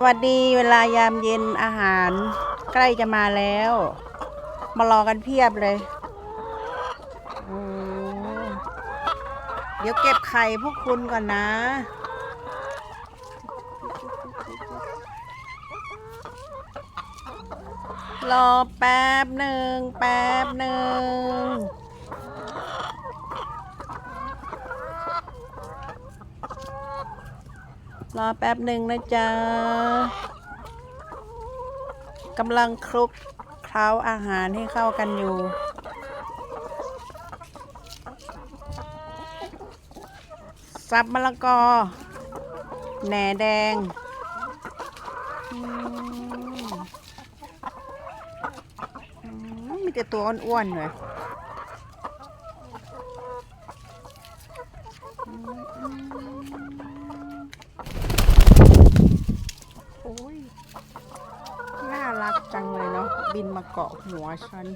สวัสดีเวลายามเย็นอาหาร ใกล้จะมาแล้ว มารอกันเพียบเลยเดี๋ยวเก็บไข่พวกคุณก่อนนะ รอแป๊บหนึ่งแป๊บหนึ่ง รอแป๊บหนึ่งนะจ๊ะกำลังคลุกเคล้าอาหารให้เข้ากันอยู่ สับมะละกอ แหน่แดง มีแต่ตัวอ้วนๆเลยโอ้ย น่า รักจังเลยเนาะบินมาเกาะหัวฉัน